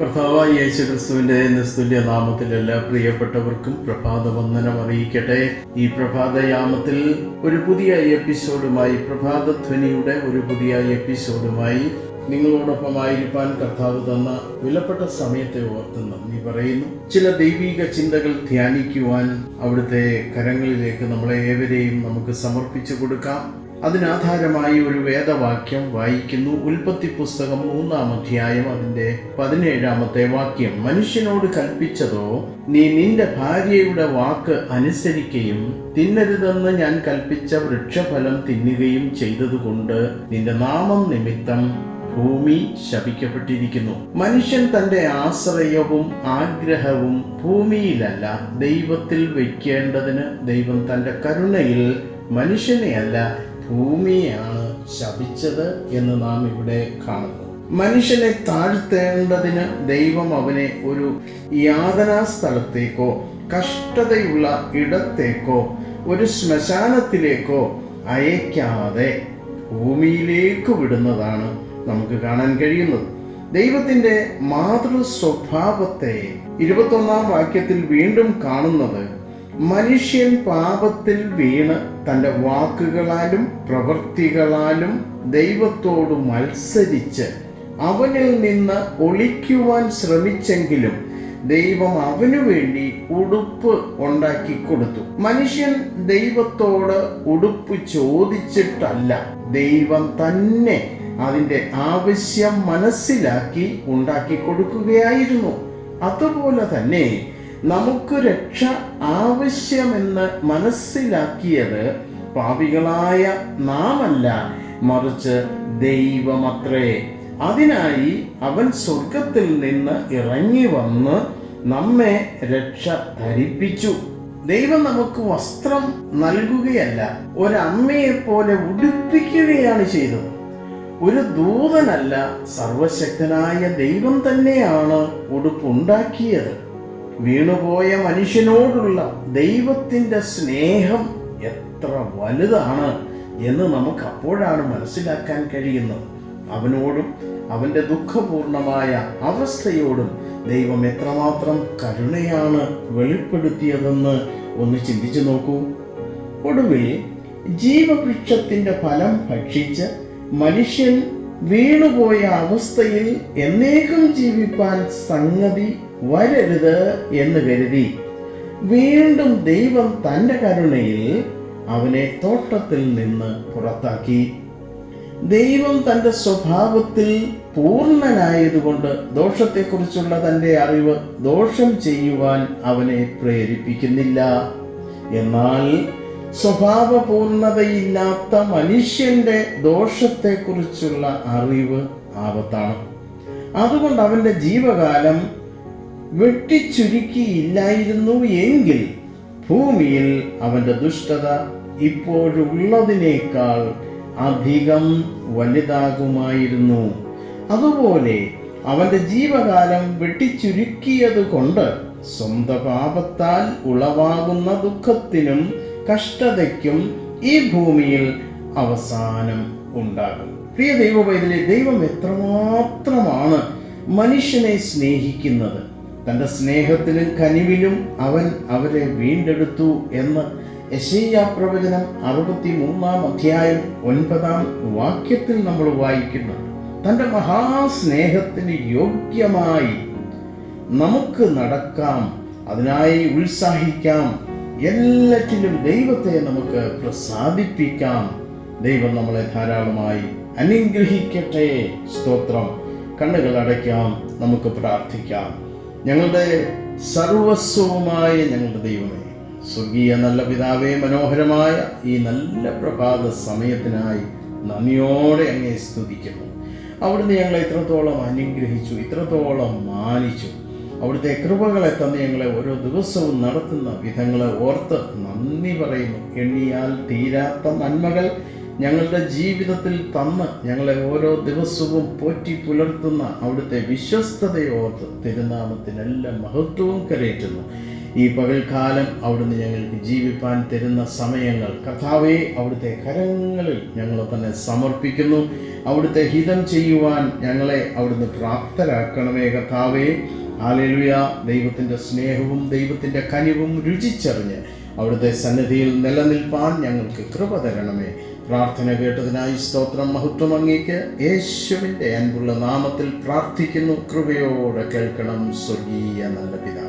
കർത്താവായ യേശു ക്രിസ്തുവിന്റെ നിസ്തുല്യ നാമത്തിൽ എല്ലാ പ്രിയപ്പെട്ടവർക്കും പ്രഭാത വന്ദനം അറിയിക്കട്ടെ. ഈ പ്രഭാതയാമത്തിൽ ഒരു പുതിയ എപ്പിസോഡുമായി പ്രഭാതധ്വനിയുടെ ഒരു പുതിയ എപ്പിസോഡുമായി നിങ്ങളോടൊപ്പം ആയിരിക്കാൻ കർത്താവ് തന്ന വിലപ്പെട്ട സമയത്തെ ഓർത്ത് നന്ദി പറയുന്നു. ചില ദൈവീക ചിന്തകൾ ധ്യാനിക്കുവാൻ അവിടുത്തെ കരങ്ങളിലേക്ക് നമ്മളെ ഏവരെയും നമുക്ക് സമർപ്പിച്ചു കൊടുക്കാം. അതിനാധാരമായി ഒരു വേദവാക്യം വായിക്കുന്നു. ഉൽപ്പത്തി പുസ്തകം മൂന്നാം അധ്യായം അതിന്റെ പതിനേഴാമത്തെ വാക്യം. മനുഷ്യനോട് കൽപ്പിച്ചതോ നീ നിന്റെ ഭാര്യയുടെ വാക്ക് അനുസരിക്കുകയും തിന്നരുതെന്ന് ഞാൻ കൽപ്പിച്ച വൃക്ഷഫലം തിന്നുകയും ചെയ്തതുകൊണ്ട് നിന്റെ നാമം നിമിത്തം ഭൂമി ശപിക്കപ്പെട്ടിരിക്കുന്നു. മനുഷ്യൻ തന്റെ ആശ്രയവും ആഗ്രഹവും ഭൂമിയിലല്ല ദൈവത്തിൽ വയ്ക്കേണ്ടതിന് ദൈവം തന്റെ കരുണയിൽ മനുഷ്യനെയല്ല ഭൂമിയെയാണ് ശപിച്ചത് എന്ന് നാം ഇവിടെ കാണുന്നു. മനുഷ്യനെ താഴ്ത്തേണ്ടതിന് ദൈവം അവനെ ഒരു യാതനാ സ്ഥലത്തേക്കോ കഷ്ടതയുള്ള ഇടത്തേക്കോ ഒരു ശ്മശാനത്തിലേക്കോ അയക്കാതെ ഭൂമിയിലേക്ക് വിടുന്നതാണ് നമുക്ക് കാണാൻ കഴിയുന്നത്. ദൈവത്തിന്റെ മാതൃ സ്വഭാവത്തെ ഇരുപത്തൊന്നാം വാക്യത്തിൽ വീണ്ടും കാണുന്നത് മനുഷ്യൻ പാപത്തിൽ വീണ് തന്റെ വാക്കുകളാലും പ്രവൃത്തികളാലും ദൈവത്തോട് മത്സരിച്ച് അവനിൽ നിന്ന് ഒളിക്കുവാൻ ശ്രമിച്ചെങ്കിലും ദൈവം അവനു വേണ്ടി ഉടുപ്പ് ഉണ്ടാക്കി കൊടുത്തു. മനുഷ്യൻ ദൈവത്തോട് ഉടുപ്പ് ചോദിച്ചിട്ടല്ല. ദൈവം തന്നെ അതിന്റെ ആവശ്യം മനസ്സിലാക്കി ഉണ്ടാക്കി കൊടുക്കുകയായിരുന്നു. അതുപോലെ തന്നെ നമുക്ക് രക്ഷ ആവശ്യമെന്ന് മനസ്സിലാക്കിയത് പാപികളായ നാമല്ല മറിച്ച് ദൈവമത്രേ. അതിനായി അവൻ സ്വർഗത്തിൽ നിന്ന് ഇറങ്ങി വന്ന് നമ്മെ രക്ഷ ധരിപ്പിച്ചു. ദൈവം നമുക്ക് വസ്ത്രം നൽകുകയല്ല ഒരമ്മയെ പോലെ ഉടുപ്പിക്കുകയാണ് ചെയ്തത്. ഒരു ദൂതനല്ല സർവശക്തനായ ദൈവം തന്നെയാണ് ഉടുപ്പുണ്ടാക്കിയത്. വീണുപോയ മനുഷ്യനോടുള്ള ദൈവത്തിന്റെ സ്നേഹം എത്ര വലുതാണ് എന്ന് നമുക്ക് അപ്പോഴാണ് മനസ്സിലാക്കാൻ കഴിയുന്നത്. അവനോടും അവന്റെ ദുഃഖപൂർണമായ അവസ്ഥയോടും ദൈവം എത്രമാത്രം കരുണയാണ് വെളിപ്പെടുത്തിയതെന്ന് ഒന്ന് ചിന്തിച്ചു നോക്കൂ. ഒടുവിൽ ജീവവൃക്ഷത്തിന്റെ ഫലം ഭക്ഷിച്ച് മനുഷ്യൻ വീണുപോയ അവസ്ഥയിൽ എന്നേക്കും ജീവിപ്പാൻ സംഗതി വരരുത് എന്ന് കരുതി. വീണ്ടും ദൈവം തന്റെ കരുണയിൽ അവനെ തോട്ടത്തിൽ നിന്ന് പുറത്താക്കി. ദൈവം തന്റെ സ്വഭാവത്തിൽ പൂർണനായതുകൊണ്ട് ദോഷത്തെക്കുറിച്ചുള്ള തന്റെ അറിവ് ദോഷം ചെയ്യുവാൻ അവനെ പ്രേരിപ്പിക്കുന്നില്ല. എന്നാൽ സ്വഭാവപൂർണതയില്ലാത്ത മനുഷ്യന്റെ ദോഷത്തെക്കുറിച്ചുള്ള അറിവ് ആപത്താണ്. അതുകൊണ്ട് അവന്റെ ജീവകാലം വെട്ടിച്ചുരുക്കിയില്ലായിരുന്നു എങ്കിൽ ഭൂമിയിൽ അവന്റെ ദുഷ്ടത ഇപ്പോഴുള്ളതിനേക്കാൾ അധികം വലുതാകുമായിരുന്നു. അതുപോലെ അവന്റെ ജീവകാലം വെട്ടിച്ചുരുക്കിയത് കൊണ്ട് സ്വന്തം പാപത്താൽ ഉളവാകുന്ന ദുഃഖത്തിനും കഷ്ടതയ്ക്കും ഈ ഭൂമിയിൽ അവസാനം ഉണ്ടാകും. പ്രിയ ദൈവപൈതലെ ദൈവം എത്രമാത്രമാണ് മനുഷ്യനെ സ്നേഹിക്കുന്നത്? തന്റെ സ്നേഹത്തിലും കനിവിലും അവൻ അവരെ വീണ്ടെടുത്തു എന്ന് യശയ്യ പ്രവചനം അറുപത്തി മൂന്നാം അധ്യായം ഒൻപതാം വാക്യത്തിൽ നമ്മൾ വായിക്കുന്നുണ്ട്. തന്റെ മഹാസ്നേഹത്തിന് യോഗ്യമായി നമുക്ക് നടക്കാം അതിനായി ഉത്സാഹിക്കാം എല്ലാറ്റിലും ദൈവത്തെ നമുക്ക് പ്രസാദിപ്പിക്കാം. ദൈവം നമ്മളെ ധാരാളമായി അനുഗ്രഹിക്കട്ടെ. സ്തോത്രം. കണ്ണുകൾ അടയ്ക്കാം. നമുക്ക് പ്രാർത്ഥിക്കാം. ഞങ്ങളുടെ സർവസ്വവുമായ ഞങ്ങളുടെ ദൈവമേ സ്വർഗീയ നല്ല പിതാവേ മനോഹരമായ ഈ നല്ല പ്രഭാത സമയത്തിനായി നന്ദിയോടെ അങ്ങേ സ്തുതിക്കുന്നു. അവിടുന്ന് ഞങ്ങളെ ഇത്രത്തോളം അനുഗ്രഹിച്ചു ഇത്രത്തോളം മാനിച്ചു. അവിടുത്തെ കൃപകളെ തന്നെ ഞങ്ങളെ ഓരോ ദിവസവും നടത്തുന്ന വിധങ്ങളെ ഓർത്ത് നന്ദി പറയുന്നു. എണ്ണിയാൽ തീരാത്ത നന്മകൾ ഞങ്ങളുടെ ജീവിതത്തിൽ തന്ന് ഞങ്ങളെ ഓരോ ദിവസവും പോറ്റി പുലർത്തുന്ന അവിടുത്തെ വിശ്വസ്തതയോർത്ത് തിരുനാമത്തിനെല്ലാം മഹത്വവും കരയറ്റുന്നു. ഈ പകൽക്കാലം അവിടുന്ന് ഞങ്ങൾക്ക് ജീവിപ്പാൻ തരുന്ന സമയങ്ങൾ കഥാവെ അവിടുത്തെ കരങ്ങളിൽ ഞങ്ങൾ തന്നെ സമർപ്പിക്കുന്നു. അവിടുത്തെ ഹിതം ചെയ്യുവാൻ ഞങ്ങളെ അവിടുന്ന് പ്രാപ്തരാക്കണമേ കഥാവേ ആലേലുയ ദൈവത്തിന്റെ സ്നേഹവും ദൈവത്തിന്റെ കനിവും രുചിച്ചറിഞ്ഞ് അവിടുത്തെ സന്നിധിയിൽ നിലനിൽപ്പാൻ ഞങ്ങൾക്ക് കൃപ തരണമേ. പ്രാർത്ഥന കേട്ടതിനായി സ്തോത്രം. മഹത്വം അങ്ങേക്ക്. യേശുവിന്റെ അൻപുള്ള നാമത്തിൽ പ്രാർത്ഥിക്കുന്നു. കൃപയോടെ കേൾക്കണം. സ്വർഗീയ നല്ല പിതാവ്